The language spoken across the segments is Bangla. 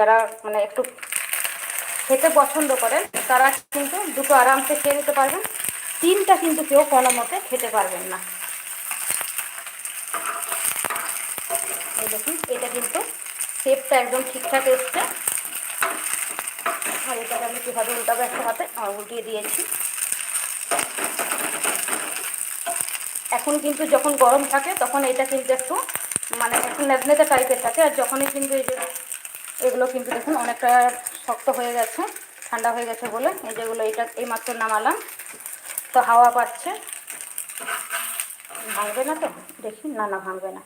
যারা মানে একটু খেতে পছন্দ করেন, তারা কিন্তু দুটো আরামসে খেয়ে নিতে পারবেন। তিনটা কিন্তু কেউ কোনো মতে খেতে পারবেন না। এই দেখুন, এটা কিন্তু শেপটা একদম ঠিকঠাক এসছে। আর এটাকে আমি কীভাবে উল্টাবো একটা হাতে? উল্টিয়ে দিয়েছি। এখন কিন্তু যখন গরম থাকে, তখন এটা কিন্তু একটু মানে একটু নেদনেতে টাইপের থাকে। আর যখনই কিন্তু এই যে এগুলো কিন্তু দেখুন অনেকটা শক্ত হয়ে গেছে, ঠান্ডা হয়ে গেছে বলে এই যেগুলো এটা এইমাত্র নামালাম। তো হাওয়া পাচ্ছে। ভাঙবে না তো? দেখি। না না, ভাঙবে না।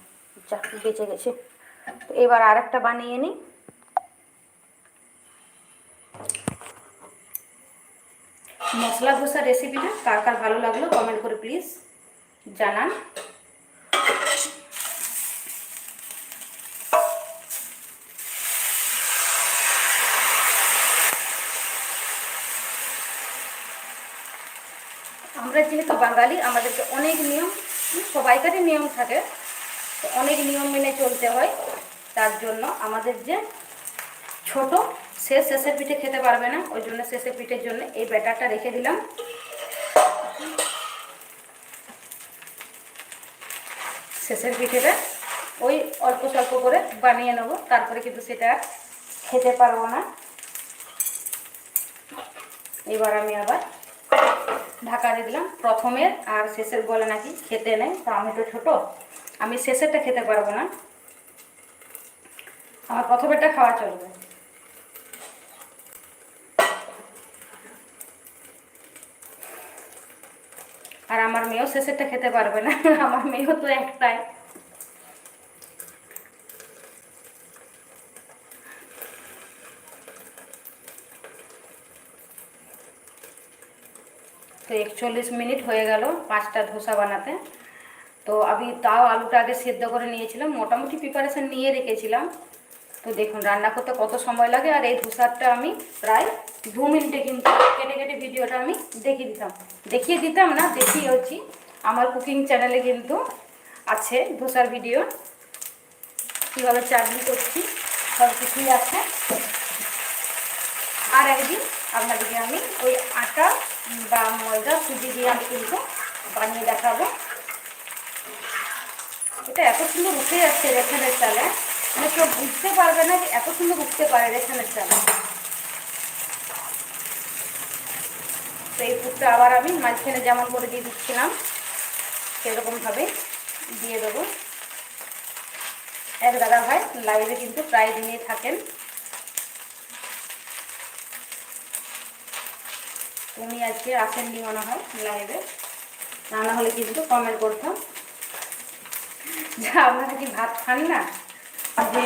যা, বেঁচে গেছে। তো এবার আর একটা বানিয়ে নিই। মশলা ধোসা রেসিপিটা কার কার ভালো লাগল কমেন্ট করে প্লিজ জানান। আমরা যেহেতু বাঙালি, আমাদেরকে অনেক নিয়ম সবাইকারই নিয়ম থাকে। তো অনেক নিয়ম মেনে চলতে হয়। তার জন্য আমাদের যে ছোট, সে শেষের পিঠে খেতে পারবে না। ওই জন্য শেষের পিঠের জন্য এই ব্যাটারটা রেখে দিলাম। শেষের পিঠেটা ওই অল্প স্বল্প করে বানিয়ে নেব। তারপরে কিন্তু সেটা খেতে পারব না। এবার আমি আবার ঢাকা দিয়ে দিলাম প্রথমের আর শেষের গলা নাকি খেতে নেই তো আমি তো ছোট। আমি শেষেরটা খেতে পারব না। আমার প্রথমেরটা খাওয়া চলবে। আর আমার মেয়েও শেষেরটা খেতে পারবে না, আমার মেয়েও তো একটাই। তো একচল্লিশ মিনিট হয়ে গেল পাঁচটা ধোসা বানাতে। তো আমি তাও আলুটা আগে সেদ্ধ করে নিয়েছিলাম, মোটামুটি প্রিপারেশান নিয়ে রেখেছিলাম। তো দেখুন, রান্না করতে কত সময় লাগে, আর এই ধোসাটা আমি প্রায় দু মিনিটে কিন্তু কেটে কেটে ভিডিওটা আমি দেখিয়ে দিতাম। দেখিয়ে দিতাম না দেখিয়ে হচ্ছি আমার কুকিং চ্যানেলে কিন্তু আছে ধোসার ভিডিও কীভাবে চাটনি করছি সব কিছুই আছে। আর একদিন আপনাদেরকে আমি ওই আটা বা ময়দা সুজি দিয়ে আমি কিন্তু বানিয়ে দেখাবো। এটা এত সুন্দর উঠে যাচ্ছে রেশনের চালে। মানে কেউ বুঝতে পারবে না যে এত সুন্দর উঠতে পারে রেশনের চালে। তো এই পুরটা আবার আমি মাঝখানে যেমন করে দিয়ে দিচ্ছিলাম সেরকমভাবে দিয়ে দেবো। এক দাদা ভাই লাইভে কিন্তু প্রায় দিনই থাকেন। উনি আজকে আসেননি মনে হয় লাইভে তা না হলে কিন্তু কমেন্ট করতাম। যে, আপনারা কি ভাত খান না? যে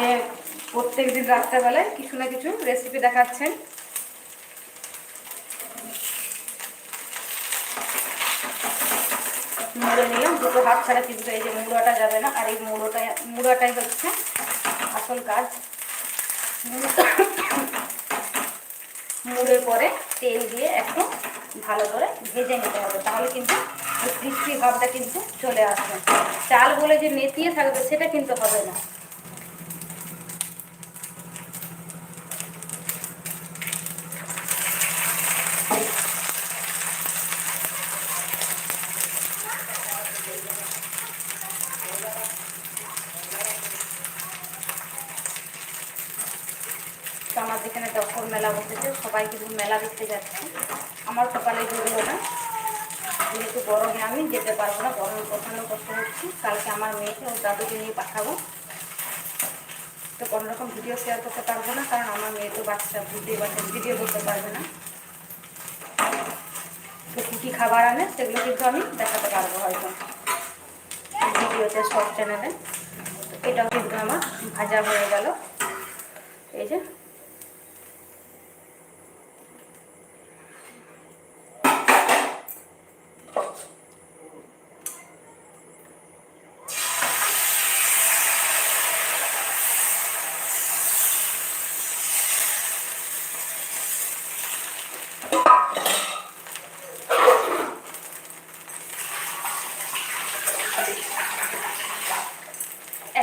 প্রত্যেক দিন রাত্রেবেলায় কিছু না কিছু রেসিপি দেখাচ্ছেন। মুড়ে নিলাম, দুটো হাত ছাড়া কিন্তু এই যে মুড়োটা যাবে না, আর এই মুড়োটা মুড়োটাই হচ্ছে আসল কাজ। মুড়ে পরে তেল দিয়ে একটু ভালো করে ভেজে নিতে হবে। তাহলে কিন্তু ক্রিস্পি ভাবটা কিন্তু চলে আসবে। চাল বলে যে নেতিয়ে থাকবে, সেটা কিন্তু হবে না। আমার দক্ষর মেলা বসেছে সবাই কিন্তু মেলা দেখতে যাচ্ছে, আমার সকালে জুড়লো না। যেহেতু গরমে আমি যেতে পারব না গরমে প্রচণ্ড কষ্ট হচ্ছে। কালকে আমার মেয়েকে ওর দাদুকে নিয়ে পাঠাবো। তো কোনো রকম ভিডিও শেয়ার করতে পারব না, কারণ আমার মেয়ে তো বাচ্চা বুঝতেই পারছে ভিডিও করতে পারবে না। তো কী কী খাবার আনে, সেগুলো কিন্তু আমি দেখাতে পারব হয়তো। ভিডিওতে, সব চ্যানেলে এটাও কিন্তু আমার ভাজা হয়ে গেল। এই যে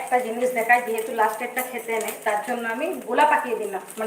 একটা জিনিস দেখাই যেহেতু লাস্টেরটা খেতে নেই তার জন্য আমি গোলা পাকিয়ে দিলাম।